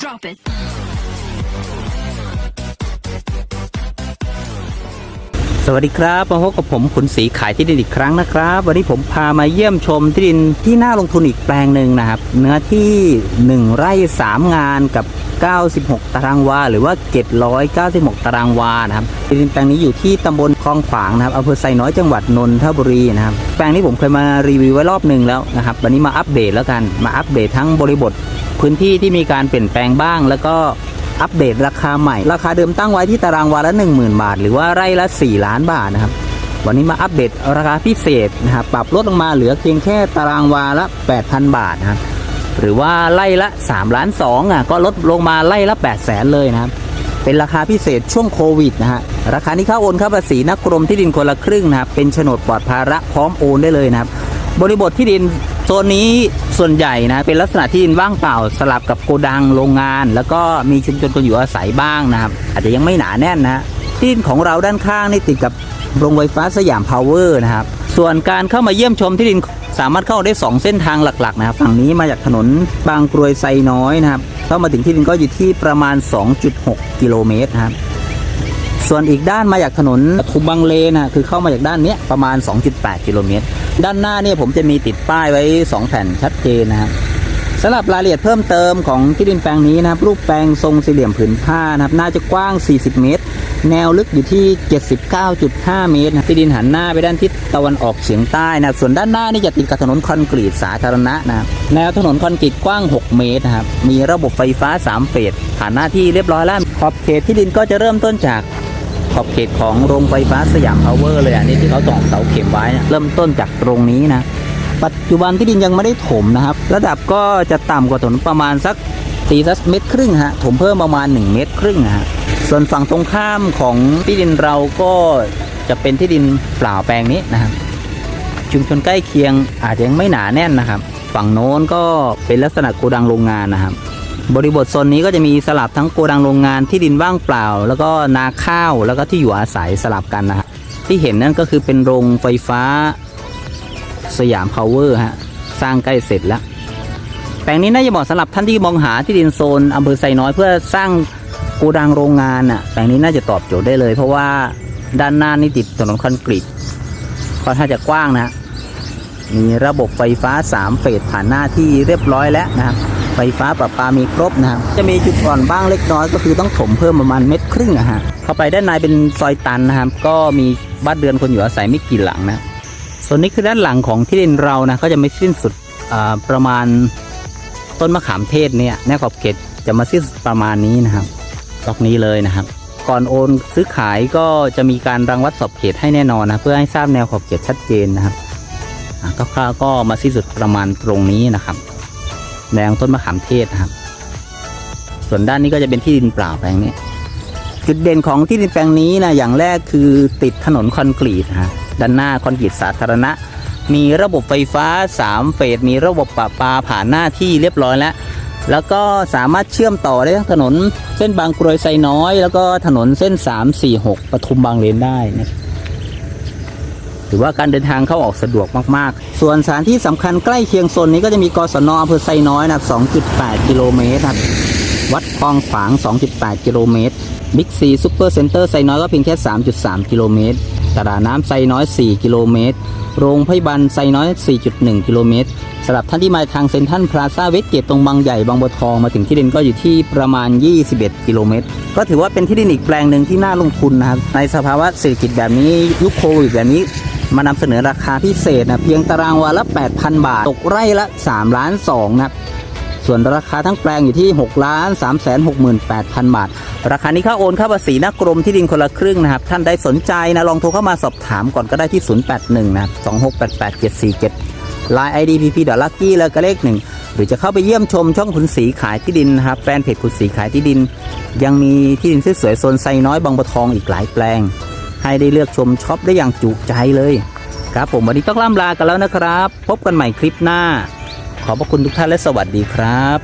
Drop it. สวัสดีครับมาพบกับผมขุนศรีขายที่ดินอีกครั้งนะครับ วันนี้ผมพามาเยี่ยมชมที่ดินที่น่าลงทุนอีกแปลงหนึ่งนะครับ เนื้อที่ 1 ไร่ 3 งานกับ 96 ตารางวา หรือว่าเกต196 ตารางวานะครับที่ดินแปลงนี้อยู่ที่ตำบลคลองขวางนะครับอำเภอไซน้อยจังหวัดนนทบุรีนะครับ แปลงนี้ผมเคยมารีวิวไว้รอบหนึ่งแล้วนะครับ วันนี้มาอัปเดตแล้วกันมาอัปเดตทั้งบริบท พื้นที่ที่มีการเปลี่ยนแปลงบ้าง แล้วก็อัปเดตราคาใหม่ ราคาเดิมตั้งไว้ที่ตารางวาละ10,000 บาท หรือว่าไร่ละ 4 ล้านบาทนะครับ วันนี้มาอัปเดตราคาพิเศษนะครับปรับลดลงมาเหลือเพียงแค่ตารางวาละ 8,000 บาทนะครับหรือว่าไร่ละ3ล้าน2อะก็ลดลงมาไร่ละ8 0 0แสนเลยนะครับเป็นราคาพิเศษช่วงโควิดนะฮะราคานี้ค่าโอนค่าภาษีนักกรมที่ดินคนละครึ่งนะครับเป็นโฉนดปลอดภาระพร้อมโอนได้เลยนะครับ บริบทที่ดินโซนนี้ส่วนใหญ่นะเป็นลักษณะที่ดินว่างเปล่าสลับกับโกดังโรงงาน แล้วก็มีชุมชนคนอยู่อาศัยบ้างนะครับ อาจจะยังไม่หนาแน่นนะที่ดินของเราด้านข้างนี่ติดกับโรงไฟฟ้าสยามพาวเวอร์นะครับ ส่วนการเข้ามาเยี่ยมชมที่ดินสามารถเข้าได้ 2 เส้นทางหลักๆนะครับฝั่งนี้มาจากถนนบางกรวยไซน้อยนะครับเข้ามาถึงที่ดินก็อยู่ที่ประมาณ 2.6 กิโลเมตรนะครับ ส่วนอีกด้านมาจากถนนทุมบางเลนนะคือเข้ามาจากด้านนี้ประมาณ 2.8 กิโลเมตร ด้านหน้าเนี่ยผมจะมีติดป้ายไว้ 2 แผ่นชัดเจนนะครับสำหรับรายละเอียดเพิ่มเติมของที่ดินแปลงนี้นะครับ รูปแปลงทรงสี่เหลี่ยมผืนผ้านะครับ น่าจะกว้าง 40 เมตร แนวลึกอยู่ที่ 79.5 เมตรนะที่ดินหันหน้าไปด้านทิศตะวันออกเฉียงใต้นะส่วนด้านหน้านี่จะติดกับถนนคอนกรีตสาธารณะนะครับแนวถนนคอนกรีตกว้าง 6 เมตรนะครับ มีระบบไฟฟ้า 3 เฟสผ่านหน้าที่เรียบร้อยแล้วขอบเขตที่ดินก็จะเริ่มต้นจาก อบเขตของโรงไฟฟ้าสยามพาวเวอร์เลยอันนี้ที่เขาตอกเสาเข็มไว้นะเริ่มต้นจากตรงนี้นะ ปัจจุบันที่ดินยังไม่ได้ถมนะครับ ระดับก็จะต่ำกว่าถนนประมาณสักตีสักเมตรครึ่งฮะถมเพิ่มประมาณ 1 เมตรครึ่งนะฮะส่วนฝั่งตรงข้ามของที่ดินเราก็จะเป็นที่ดินเปล่าแปลงนี้นะครับชุมชนใกล้เคียงอาจจะยังไม่หนาแน่นนะครับ ฝั่งโน้นก็เป็นลักษณะโกดังโรงงานนะครับ บริบทโซนนี้ก็จะมีสลับทั้งโกดังโรงงานที่ดินว่างเปล่า แล้วก็นาข้าวแล้วก็ที่อยู่อาศัยสลับกันนะฮะที่เห็นนั่นก็คือเป็นโรงไฟฟ้าสยามพาวเวอร์ฮะสร้างใกล้เสร็จแล้ว แปลงนี้น่าจะเหมาะสำหรับท่านที่มองหาที่ดินโซนอำเภอไซน้อยเพื่อสร้างโกดังโรงงานอะแปลงนี้น่าจะตอบโจทย์ได้เลย เพราะว่าด้านหน้านี่ติดถนนคอนกรีตค่อนข้างจะกว้างนะมีระบบไฟฟ้า 3 เฟสผ่านหน้าที่เรียบร้อยแล้วนะครับ ฟฟ้าประปามีครบนะครับจะมีจุดอ่อนบ้างเล็กน้อยก็คือต้องถมเพิ่มประมาณเม็ดครึ่งอะฮะเข้าไปด้านในเป็นซอยตันนะครับก็มีบ้านเรือนคนอยู่อาศัยไม่กี่หลังนะส่วนนี้คือด้านหลังของที่ดินเรานะก็จะไม่สิ้นสุดประมาณต้นมะขามเทศเนี่ยแนวขอบเขตจะมาสิ้นสุดประมาณนี้นะครับล็อกนี้เลยนะครับ ก่อนโอนซื้อขายก็จะมีการรังวัดสอบเขตให้แน่นอนนะเพื่อให้ทราบแนวขอบเขตชัดเจนนะครับอะคร่าวๆก็มาสิ้นสุดประมาณตรงนี้นะครับ แนวต้นมะขามเทศนะครับ ส่วนด้านนี้ก็จะเป็นที่ดินเปล่าแปลงนี้ จุดเด่นของที่ดินแปลงนี้นะอย่างแรกคือติดถนนคอนกรีตฮะด้านหน้าคอนกรีตสาธารณะ มีระบบไฟฟ้า 3 เฟส มีระบบประปาผ่านหน้าที่เรียบร้อยแล้ว แล้วก็สามารถเชื่อมต่อได้ทั้งถนนเส้นบางกรวยไซน้อย แล้วก็ถนนเส้น 3 4 6ปทุมบางเลนได้นะครับ ถือว่าการเดินทางเข้าออกสะดวกมากๆ ส่วนสถานที่สำคัญใกล้เคียงโซนนี้ก็จะมีกศนอำเภอไซน้อยนะ2.8 กิโลเมตรครับวัดคลองขวาง 2.8 กิโลเมตรบิ๊กซีซูเปอร์เซ็นเตอร์ไซน้อยก็เพียงแค่ 3.3 กิโลเมตร ตลาดน้ำไซน้อย 4 กิโลเมตร โรงพยาบาลไซน้อย 4.1 กิโลเมตรสำหรับท่านที่มาทางเซ็นทรัลพลาซ่าเวสเกตตรงบางใหญ่บางบัวทองมาถึงที่ดินก็อยู่ที่ประมาณ 21 กิโลเมตร ก็ถือว่าเป็นที่ดินอีกแปลงหนึ่งที่น่าลงทุนนะครับ ในสภาวะเศรษฐกิจแบบนี้ยุคโควิดแบบนี้ มานำเสนอราคาพิเศษนะเพียงตารางวาละ 8,000 บาท ตกไร่ละ3ล้าน2นะครับส่วนราคาทั้งแปลงอยู่ที่6ล้าน3 6 8 0 0 0 บาท ราคานี้ค่าโอนค่าภาษีนักกรมที่ดินคนละครึ่งนะครับ ท่านใดสนใจนะลองโทรเข้ามาสอบถามก่อนก็ได้ที่ 081 นะ 2688747 Line ID PP ดอลลักกี้แล้วก็เลขหนึ่งหรือจะเข้าไปเยี่ยมชมช่องขุนศรีขายที่ดินนะครับแฟนเพจขุนศรีขายที่ดิน ยังมีที่ดินสวยๆโซนไซน้อยบางบัวทองอีกหลายแปลง ให้ได้เลือกชมช็อปได้อย่างจุใจเลย ครับผมวันนี้ต้องล่ำลากันแล้วนะครับ พบกันใหม่คลิปหน้า ขอบพระคุณทุกท่านและสวัสดีครับ